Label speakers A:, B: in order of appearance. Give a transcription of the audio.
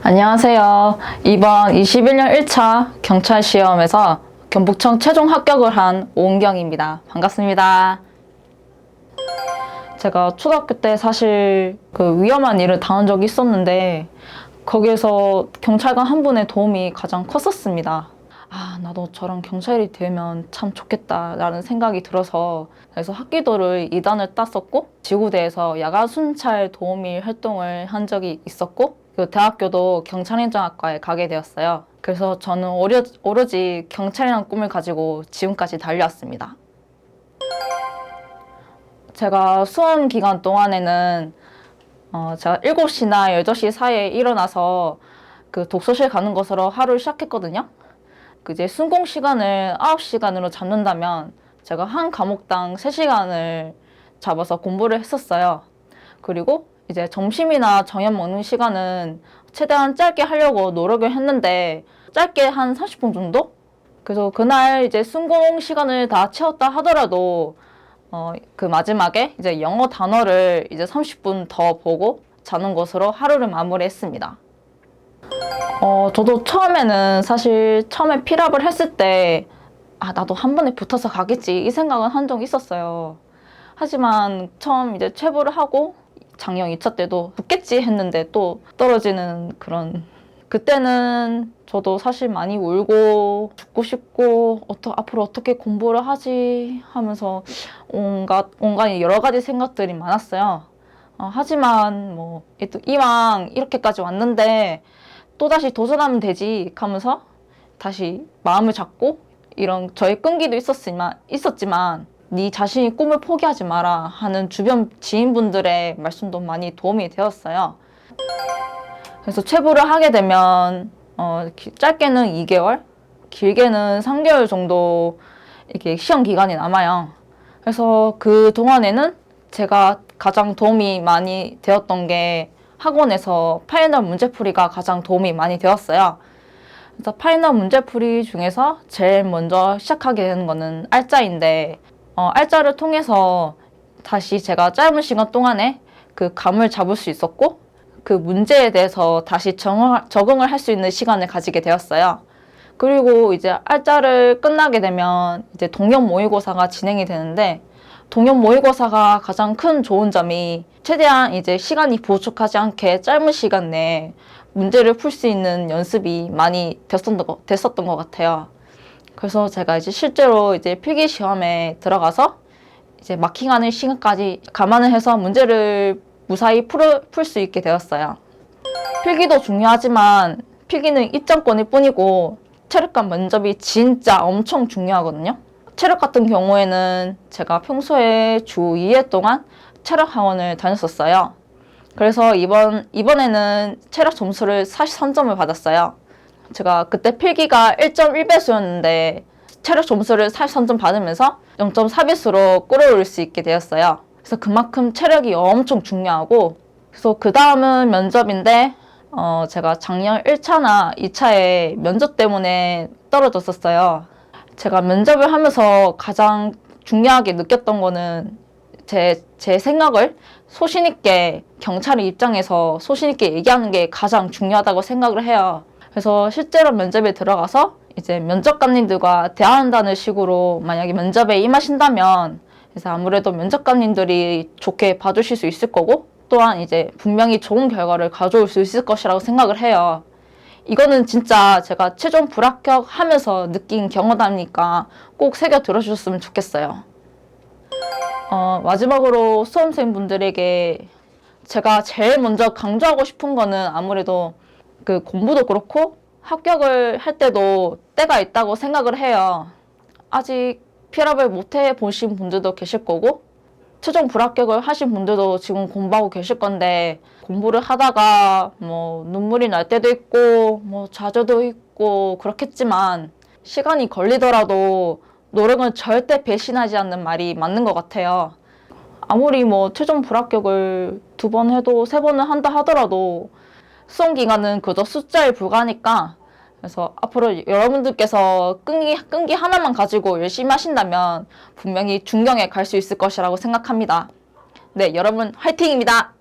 A: 안녕하세요. 이번 21년 1차 경찰 시험에서 경북청 최종 합격을 한 오은경입니다. 반갑습니다. 제가 초등학교 때 사실 그 위험한 일을 당한 적이 있었는데 거기에서 경찰관 한 분의 도움이 가장 컸었습니다. 아, 나도 저런 경찰이 되면 참 좋겠다라는 생각이 들어서 그래서 학기도를 2단을 땄었고 지구대에서 야간 순찰 도우미 활동을 한 적이 있었고 그 대학교도 경찰행정학과에 가게 되었어요. 그래서 저는 오려, 오로지 경찰이라는 꿈을 가지고 지금까지 달려왔습니다. 제가 수험 기간 동안에는 어, 제가 7시나 8시 사이에 일어나서 그 독서실 가는 것으로 하루를 시작했거든요. 그 이제 순공 시간을 9시간으로 잡는다면 제가 한 과목당 3시간을 잡아서 공부를 했었어요. 그리고 이제 점심이나 저녁 먹는 시간은 최대한 짧게 하려고 노력을 했는데 짧게 한 30분 정도? 그래서 그날 이제 순공 시간을 다 채웠다 하더라도 어, 그 마지막에 이제 영어 단어를 이제 30분 더 보고 자는 것으로 하루를 마무리했습니다. 어, 저도 처음에는 사실 처음에 필업을 했을 때 아, 나도 한 번에 붙어서 가겠지 이 생각은 한 적이 있었어요. 하지만 처음 이제 체부를 하고 작년 2차 때도 붙겠지 했는데 또 떨어지는 그런 그때는 저도 사실 많이 울고 죽고 싶고 어떠, 앞으로 어떻게 공부를 하지 하면서 온갖 온갖 여러 가지 생각들이 많았어요. 어, 하지만 뭐또 이왕 이렇게까지 왔는데 또 다시 도전하면 되지 하면서 다시 마음을 잡고 이런 저의 끈기도 있었지만 있었지만 네 자신이 꿈을 포기하지 마라 하는 주변 지인분들의 말씀도 많이 도움이 되었어요. 그래서 체부를 하게 되면 어, 기- 짧게는 2개월, 길게는 3개월 정도 이렇게 시험 기간이 남아요. 그래서 그 동안에는 제가 가장 도움이 많이 되었던 게 학원에서 파이널 문제풀이가 가장 도움이 많이 되었어요. 그래서 파이널 문제풀이 중에서 제일 먼저 시작하게 되는 거는 알짜인데 어, 알짜를 통해서 다시 제가 짧은 시간 동안에 그 감을 잡을 수 있었고 그 문제에 대해서 다시 정을, 적응을 할 수 있는 시간을 가지게 되었어요. 그리고 이제 알짜를 끝나게 되면 이제 동영 모의고사가 진행이 되는데 동영 모의고사가 가장 큰 좋은 점이 최대한 이제 시간이 부족하지 않게 짧은 시간 내에 문제를 풀 수 있는 연습이 많이 됐었던 것 같아요. 그래서 제가 이제 실제로 이제 필기 시험에 들어가서 이제 마킹하는 시간까지 감안을 해서 문제를 무사히 풀 수 있게 되었어요. 필기도 중요하지만 필기는 입장권일 뿐이고 체력과 면접이 진짜 엄청 중요하거든요. 체력 같은 경우에는 제가 평소에 주 2회 동안 체력 학원을 다녔었어요. 그래서 이번, 이번에는 체력 점수를 43점을 받았어요. 제가 그때 필기가 1.1배수였는데 체력 점수를 43점 받으면서 0.4배수로 끌어올릴 수 있게 되었어요. 그래서 그만큼 체력이 엄청 중요하고 그래서 그 다음은 면접인데 어 제가 작년 1차나 2차에 면접 때문에 떨어졌었어요. 제가 면접을 하면서 가장 중요하게 느꼈던 거는 제, 제 생각을 소신 있게 경찰의 입장에서 소신 있게 얘기하는 게 가장 중요하다고 생각을 해요. 그래서 실제로 면접에 들어가서 이제 면접관님들과 대화한다는 식으로 만약에 면접에 임하신다면 그래서 아무래도 면접관님들이 좋게 봐주실 수 있을 거고 또한 이제 분명히 좋은 결과를 가져올 수 있을 것이라고 생각을 해요. 이거는 진짜 제가 최종 불합격 하면서 느낀 경험이니까 꼭 새겨 들어주셨으면 좋겠어요. 어, 마지막으로 수험생분들에게 제가 제일 먼저 강조하고 싶은 거는 아무래도 그 공부도 그렇고 합격을 할 때도 때가 있다고 생각을 해요. 아직 필업을 못해 보신 분들도 계실 거고 최종 불합격을 하신 분들도 지금 공부하고 계실 건데 공부를 하다가 뭐 눈물이 날 때도 있고 뭐 좌절도 있고 그렇겠지만 시간이 걸리더라도 노력은 절대 배신하지 않는 말이 맞는 것 같아요. 아무리 뭐 최종 불합격을 두 번 해도 세 번을 한다 하더라도 수험 기간은 그저 숫자에 불과하니까 그래서 앞으로 여러분들께서 끈기, 끈기 하나만 가지고 열심히 하신다면 분명히 중경에 갈 수 있을 것이라고 생각합니다. 네, 여러분 화이팅입니다.